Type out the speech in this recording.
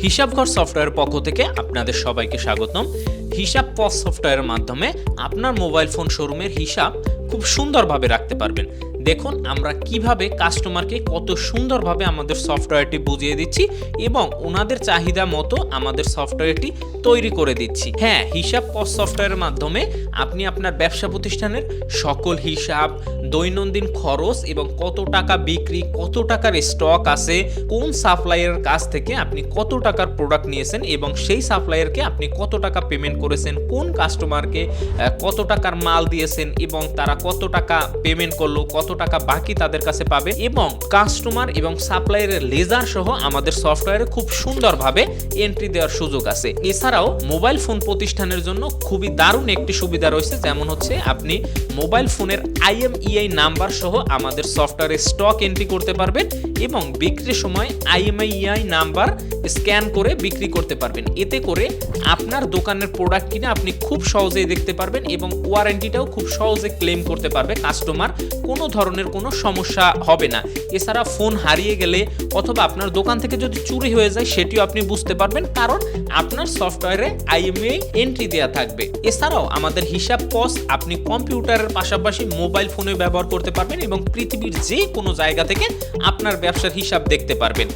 হিসাবঘর software পক্ষ থেকে আপনাদের সবাইকে স্বাগতম। হিসাব পস সফটওয়্যারের মাধ্যমে আপনার মোবাইল ফোন শোরুমের হিসাব খুব সুন্দরভাবে রাখতে পারবেন। দেখুন, আমরা কীভাবে কাস্টমারকে কত সুন্দরভাবে আমাদের সফটওয়্যারটি বুঝিয়ে দিচ্ছি এবং ওনাদের চাহিদা মতো আমাদের সফটওয়্যারটি তৈরি করে দিচ্ছি। হ্যাঁ হিসাব পস সফটওয়্যারের মাধ্যমে আপনি আপনার ব্যবসা প্রতিষ্ঠানের সকল হিসাব, দৈনন্দিন খরচ এবং কত টাকা বিক্রি, কত টাকার স্টক আছে, কোন সাপ্লায়ারের কাছ থেকে আপনি কত টাকার প্রোডাক্ট নিয়েছেন এবং সেই সাপ্লায়ারকে আপনি কত টাকা পেমেন্ট করেছেন, কোন কাস্টমারকে কত টাকার মাল দিয়েছেন এবং তারা কত টাকা পেমেন্ট করল, কত টাকা বাকি তাদের কাছে পাবে এবং কাস্টমার এবং সাপ্লায়ারের লেজার সহ আমাদের সফটওয়্যারে খুব সুন্দরভাবে এন্ট্রি দেওয়ার সুযোগ আছে। এছাড়াও মোবাইল ফোন প্রতিষ্ঠানের জন্য খুবই দারুণ একটি সুবিধা রয়েছে, যেমন হচ্ছে আপনি মোবাইল ফোনের আইএমইআই নাম্বার সহ আমাদের সফটওয়্যারে স্টক এন্ট্রি করতে পারবেন এবং বিক্রির সময় আইএমআইআই নাম্বার স্ক্যান করে বিক্রি করতে পারবেন। এতে করে আপনার দোকানের প্রোডাক্ট কিনে আপনি খুব সহজেই দেখতে পারবেন এবং ওয়ারেন্টিটাও খুব সহজে ক্লেম করতে পারবে কাস্টমার কোনো ধরনের কোনো সমস্যা হবে না। এছাড়া ফোন হারিয়ে গেলে অথবা আপনার দোকান থেকে যদি চুরি হয়ে যায়, সেটিও আপনি বুঝতে পারবেন। কারণ আপনার সফটওয়্যারে আইএমএ এন্ট্রি দেওয়া থাকবে। এছাড়াও আমাদের হিসাব পস আপনি কম্পিউটারের পাশাপাশি মোবাইল ফোনে ব্যবহার করতে পারবেন এবং পৃথিবীর যে কোনো জায়গা থেকে আপনার ব্যবসার হিসাব দেখতে পারবেন।